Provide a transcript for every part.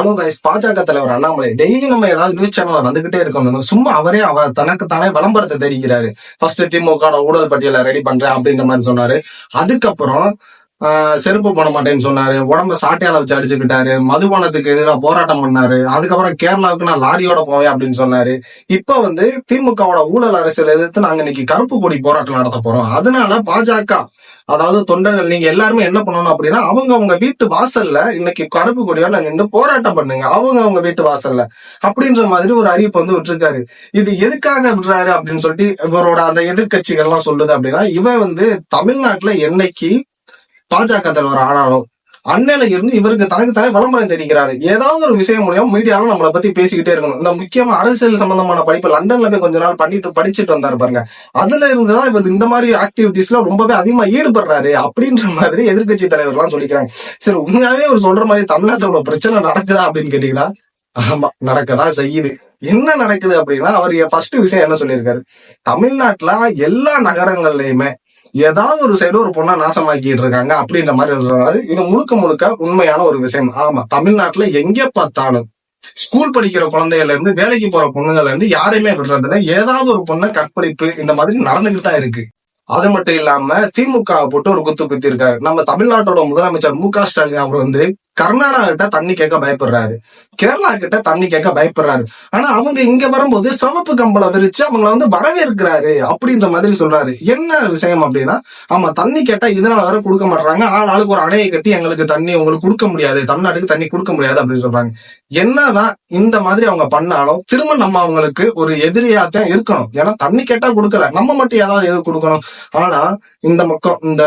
Hello guys பாஜக தலைவர் Annamalai daily நம்ம ஏதாவது நியூஸ் சேனல்ல வந்துகிட்டே இருக்கணும் சும்மா அவரே அவர் தனக்கு தானே விளம்பரத்தை தெரிவிக்கிறாரு ஃபர்ஸ்ட் திமுக ஊழல் பட்டியலை ரெடி பண்றேன் அப்படின்ற மாதிரி சொன்னாரு. அதுக்கப்புறம் செருப்பு போட மாட்டேன்னு சொன்னாரு. உடம்ப சாட்டையால வச்சு அடிச்சுக்கிட்டாரு. மதுபானத்துக்கு எதிராக போராட்டம் பண்ணாரு. அதுக்கப்புறம் கேரளாவுக்கு நான் லாரியோட போவேன் அப்படின்னு சொன்னாரு. இப்ப வந்து திமுகவோட ஊழல் அரசியல் எதிர்த்து நாங்க இன்னைக்கு கருப்பு கொடி போராட்டம் நடத்த போறோம். அதனால பாஜக அதாவது தொண்டர்கள் நீங்க எல்லாருமே என்ன பண்ணணும் அப்படின்னா அவங்க அவங்க வீட்டு வாசல்ல இன்னைக்கு கருப்பு கொடியோட நின்று போராட்டம் பண்ணுங்க. அவங்க அவங்க வீட்டு வாசல்ல. அப்படின்ற மாதிரி ஒரு அறிவிப்பு வந்து விட்டுருக்காரு. இது எதுக்காக விடுறாரு அப்படின்னு சொல்லிட்டு இவரோட அந்த எதிர்க்கட்சிகள் எல்லாம் சொல்லுது அப்படின்னா இவன் வந்து தமிழ்நாட்டுல என்னைக்கு பாஜக தலைவர் ஆனாலும் அன்னையில இருந்து இவருக்கு தனக்கு தானே விளம்பரம் தெரிவிக்கிறாரு. ஏதாவது ஒரு விஷயம் மூலியம் மீடியாவும் நம்மளை பத்தி பேசிக்கிட்டே இருக்கணும். இந்த முக்கியமா அரசியல் சம்பந்தமான படிப்பு லண்டன்ல போய் கொஞ்ச நாள் பண்ணிட்டு படிச்சுட்டு வந்தாரு பாருங்க. அதுல இருந்துதான் இவர் இந்த மாதிரி ஆக்டிவிட்டிஸ்ல ரொம்பவே அதிகமா ஈடுபடுறாரு அப்படின்ற மாதிரி எதிர்க்கட்சி தலைவர்லாம் சொல்லிக்கிறாங்க. சரி உண்மையாவே அவர் சொல்ற மாதிரி தமிழ்நாட்டோட பிரச்சனை நடக்குதா அப்படின்னு கேட்டீங்கன்னா ஆமா நடக்கதான் செய்யுது. என்ன நடக்குது அப்படின்னா அவர் ஃபர்ஸ்ட் விஷயம் என்ன சொல்லியிருக்காரு? தமிழ்நாட்டுல எல்லா நகரங்கள்லயுமே ஏதாவது ஒரு சைடு ஒரு பொண்ணை நாசமாக்கிட்டு இருக்காங்க அப்படின்ற மாதிரி சொல்றாரு இது முழுக்க முழுக்க உண்மையான ஒரு விஷயம். ஆமா தமிழ்நாட்டுல எங்க பார்த்தாலும் ஸ்கூல் படிக்கிற குழந்தைகள்ல இருந்து வேலைக்கு போற பொண்ணுங்கள்ல இருந்து யாரையுமே விடுறதுல ஏதாவது ஒரு பொண்ணை கற்பழிப்பு இந்த மாதிரி நடந்துகிட்டு தான் இருக்கு. அது மட்டும் இல்லாம திமுக போட்டு ஒரு குத்து குத்தி இருக்காரு. நம்ம தமிழ்நாட்டோட முதலமைச்சர் மு க ஸ்டாலின் அவர் வந்து கர்நாடகா கிட்ட தண்ணி கேட்க பயப்படுறாரு. கேரளா கிட்ட தண்ணி கேட்க பயப்படுறாரு. ஆனா அவங்க இங்க வரும்போது சிவப்பு கம்பளம் விரிச்சு அவங்கள வந்து வரவேற்கிறாரு அப்படின்ற மாதிரி சொல்றாரு. என்ன விஷயம் அப்படின்னா ஆமா தண்ணி கேட்டா இதனால வர கொடுக்க மாட்டாங்க ஆள் ஆளுக்கு ஒரு அணையை கட்டி எங்களுக்கு தண்ணி உங்களுக்கு கொடுக்க முடியாது. தமிழ்நாட்டுக்கு தண்ணி கொடுக்க முடியாது அப்படின்னு சொல்றாங்க. என்னதான் இந்த மாதிரி அவங்க பண்ணாலும் திரும்ப நம்ம அவங்களுக்கு ஒரு எதிரியா தான் இருக்கணும். ஏன்னா தண்ணி கேட்டா கொடுக்கல. நம்ம மட்டும் ஏதாவது எது கொடுக்கணும். ஆனா இந்த பக்கம் இந்த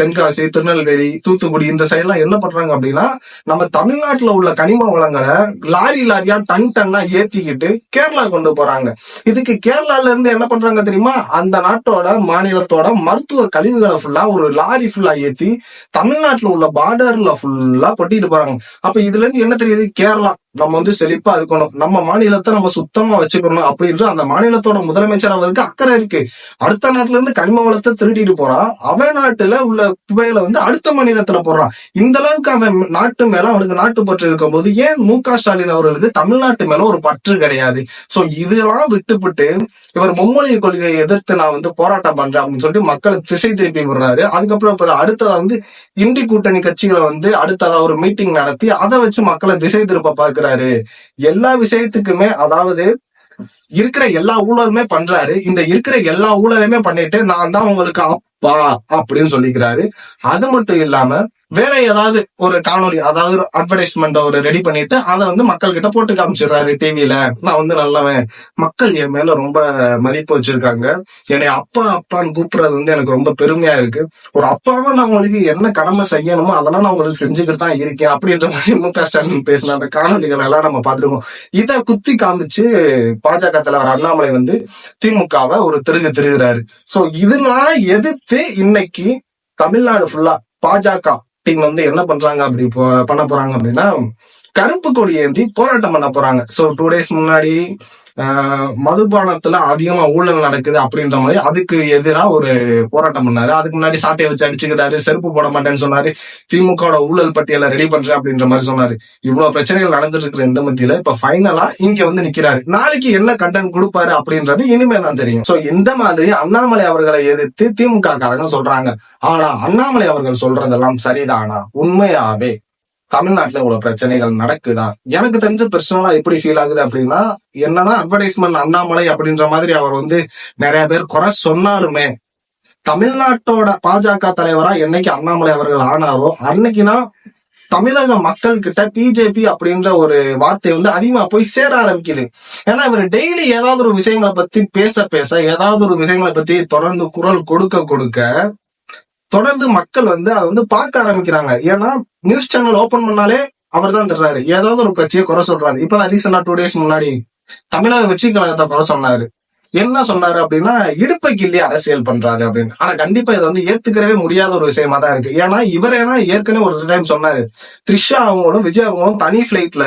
தென்காசி திருநெல்வேலி தூத்துக்குடி இந்த சைட்லாம் என்ன பண்றாங்க அப்படின்னா நம்ம தமிழ்நாட்டுல உள்ள கனிம வளங்களை லாரி லாரியா டன் டன்னா ஏத்திக்கிட்டு கேரளா கொண்டு போறாங்க. இதுக்கு கேரளால இருந்து என்ன பண்றாங்க தெரியுமா? அந்த நாட்டோட மாநிலத்தோட மருத்துவ கழிவுகளை ஃபுல்லா ஒரு லாரி ஃபுல்லா ஏத்தி தமிழ்நாட்டுல உள்ள பார்டர்ல ஃபுல்லா கொட்டிட்டு போறாங்க. அப்ப இதுல இருந்து என்ன தெரியுது? கேரளா. நம்ம வந்து செழிப்பா இருக்கணும். நம்ம மாநிலத்தை நம்ம சுத்தமா வச்சுக்கணும் அப்படின்ற அந்த மாநிலத்தோட முதலமைச்சர் அவருக்கு அக்கறை இருக்கு. அடுத்த நாட்டுல இருந்து கனிம வளத்தை திருடிட்டு போறான். அவன் நாட்டுல உள்ள புகையில வந்து அடுத்த மாநிலத்துல போடுறான். இந்த அளவுக்கு அவன் நாட்டு மேல அவனுக்கு நாட்டு பற்று இருக்கும் போது ஏன் மு க ஸ்டாலின் அவர்களுக்கு தமிழ்நாட்டு மேல ஒரு பற்று கிடையாது? சோ இதெல்லாம் விட்டுவிட்டு இவர் மும்மொழி கொள்கையை எதிர்த்து நான் வந்து போராட்டம் பண்றேன் அப்படின்னு சொல்லிட்டு மக்களை திசை திருப்பி விடுறாரு. அதுக்கப்புறம் அடுத்ததா வந்து இந்தி கூட்டணி கட்சிகளை வந்து அடுத்ததா ஒரு மீட்டிங் நடத்தி அதை வச்சு மக்களை திசை திருப்ப பார்க்க பார்க்கிறாரு எல்லா விஷயத்துக்குமே அதாவது இருக்கிற எல்லா ஊழலுமே பண்றாரு. இந்த இருக்கிற எல்லா ஊழலுமே பண்ணிட்டு நான் தான் உங்களுக்கு அப்பா அப்படின்னு சொல்லிக்கிறாரு. அது மட்டும் இல்லாம வேற ஏதாவது ஒரு காணொளி அதாவது அட்வர்டைஸ்மெண்ட் ஒரு ரெடி பண்ணிட்டு அதை வந்து மக்கள் கிட்ட போட்டு காமிச்சிடுறாரு டிவியில நான் வந்து நல்லவன். மக்கள் என் மேல ரொம்ப மதிப்பு வச்சிருக்காங்க. என்னை அப்பா அப்பான்னு கூப்பிடுறது வந்து எனக்கு ரொம்ப பெருமையா இருக்கு. ஒரு அப்பாவா நான் உங்களுக்கு என்ன கடமை செய்யணுமோ அதெல்லாம் நான் உங்களுக்கு செஞ்சுக்கிட்டு தான் இருக்கேன் அப்படின்ற மாதிரி மு க ஸ்டாலின் பேசின அந்த காணொலிகள் எல்லாம் நம்ம பார்த்துருக்கோம். இதை குத்தி காமிச்சு பாஜக தலைவர் அண்ணாமலை வந்து திமுகவை ஒரு திருகு திருகிறாரு. சோ இதனால எதிர்த்து இன்னைக்கு தமிழ்நாடு ஃபுல்லா பாஜக டீம் வந்து என்ன பண்றாங்க அப்படி பண்ண போறாங்க அப்படின்னா கருப்பு கொடி ஏந்தி போராட்டம் பண்ண போறாங்க. சோ டூ டேஸ் முன்னாடி மதுபானத்துல அதிகமா ஊழல் நடக்குது அப்படின்ற மாதிரி அதுக்கு எதிரா ஒரு போராட்டம் பண்ணாரு. அதுக்கு முன்னாடி சாட்டையை வச்சு அடிச்சுக்கிட்டாரு. செருப்பு போட மாட்டேன்னு சொன்னாரு. திமுகவோட ஊழல் பட்டியலை ரெடி பண்றேன் அப்படின்ற மாதிரி சொன்னாரு. இவ்வளவு பிரச்சனைகள் நடந்துட்டு இருக்கிற இந்த மத்தியில இப்ப ஃபைனலா இங்க வந்து நிக்கிறாரு. நாளைக்கு என்ன கண்டென்ட் கொடுப்பாரு அப்படின்றது இனிமே தான் தெரியும். சோ இந்த மாதிரி அண்ணாமலை அவர்களை எதிர்த்து திமுக காரங்க சொல்றாங்க. ஆனா அண்ணாமலை அவர்கள் சொல்றதெல்லாம் சரிதானா? உண்மையாவே. தமிழ்நாட்டுல இவ்வளவு பிரச்சனைகள் நடக்குதா? எனக்கு தெரிஞ்ச பர்சனலா எப்படி ஃபீல் ஆகுது அப்படின்னா என்னன்னா அட்வர்டைஸ்மெண்ட் அண்ணாமலை அப்படின்ற மாதிரி அவர் வந்து நிறைய பேர் குறை சொன்னாலுமே தமிழ்நாட்டோட பாஜக தலைவரா என்னைக்கு அண்ணாமலை அவர்கள் ஆனாரோ அன்னைக்குதான் தமிழக மக்கள் கிட்ட பிஜேபி அப்படின்ற ஒரு வார்த்தை வந்து அதிகமா போய் சேர ஆரம்பிக்குது. ஏன்னா இவர் டெய்லி ஏதாவது ஒரு விஷயங்களை பத்தி பேச பேச ஏதாவது ஒரு விஷயங்களை பத்தி தொடர்ந்து குரல் கொடுக்க கொடுக்க தொடர்ந்து மக்கள் வந்து அதை வந்து பார்க்க ஆரம்பிக்கிறாங்க. ஏன்னா நியூஸ் சேனல் ஓபன் பண்ணாலே அவர் தான் தர்றாரு. ஏதாவது ஒரு கட்சியை குறை சொல்றாரு. இப்ப நான் ரீசெண்டா டூ டேஸ் முன்னாடி தமிழக வெற்றி கழகத்தை குறை சொன்னாரு. என்ன சொன்னாரு அப்படின்னா இடுப்பை கிள்ளி அரசியல் பண்றாரு அப்படின்னு. ஆனா கண்டிப்பா இதை வந்து ஏத்துக்கிறவே முடியாத ஒரு விஷயமா தான் இருக்கு. ஏன்னா இவரே தான் ஏற்கனவே ஒரு டைம் சொன்னாரு. த்ரிஷா அவங்களும் விஜய் அவங்களும் தனி பிளைட்ல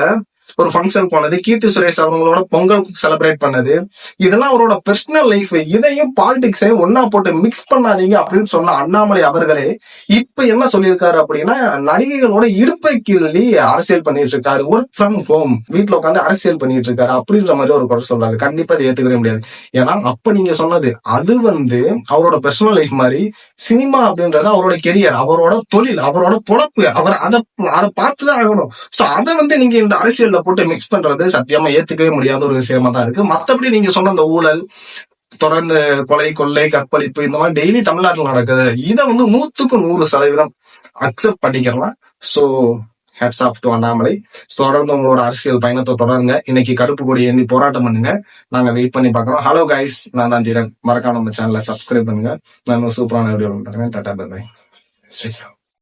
ஒரு ஃபங்க்ஷன் போனது. கீர்த்தி சுரேஷ் அவங்களோட பொங்கல் செலிப்ரேட் பண்ணது. இதெல்லாம் அவரோட பர்சனல் லைஃப் இதையும் பாலிடிக்ஸையும் ஒன்னா போட்டு மிக்ஸ் பண்ணாதீங்க அப்படின்னு சொன்ன அண்ணாமலை அவர்களே இப்ப என்ன சொல்லியிருக்காரு அப்படின்னா நடிகைகளோட இடுப்பை கிள்ளி அரசியல் பண்ணிட்டு இருக்காரு ஒர்க் ஃப்ரம் ஹோம் வீட்டுல உட்காந்து அரசியல் பண்ணிட்டு இருக்காரு அப்படின்ற மாதிரி ஒரு குறை சொல்றாரு. கண்டிப்பா அதை ஏத்துக்கவே முடியாது. ஏன்னா அப்ப நீங்க சொன்னது அது வந்து அவரோட பர்சனல் லைஃப் மாதிரி சினிமா அப்படின்றது அவரோட கெரியர் அவரோட தொழில் அவரோட பொழப்பு அவர் அதை அதை பார்த்துதான் ஆகணும். சோ அதை வந்து நீங்க இந்த அரசியல்ல போட்டு மிக்ஸ் பண்றது சத்தியமா ஏத்துக்கவே முடியாத ஒரு விஷயமா தான் இருக்கு. மத்தபடி நீங்க சொன்ன அந்த ஊழல் தொடர்ந்து கொலை கொள்ளை கற்பழிப்பு இந்த மாதிரி டெய்லி தமிழ்நாட்டில் நடக்குது. இதை வந்து நூத்துக்கு நூறு சதவீதம் அக்செப்ட் பண்ணிக்கலாம் so hats off to Annamalai. தொடர்ந்து உங்களோட அரசியல் பயணத்தை தொடருங்க. இன்னைக்கு கருப்பு கொடி ஏந்தி போராட்டம் பண்ணுங்க. நாங்க வெயிட் பண்ணி பார்க்கறோம். ஹலோ கைஸ் நான் தான் தீரன். மறக்காம நம்ம சேனலை சப்ஸ்கிரைப் பண்ணுங்க. நான் சூப்பரான வீடியோ பார்க்குறேன். Bye bye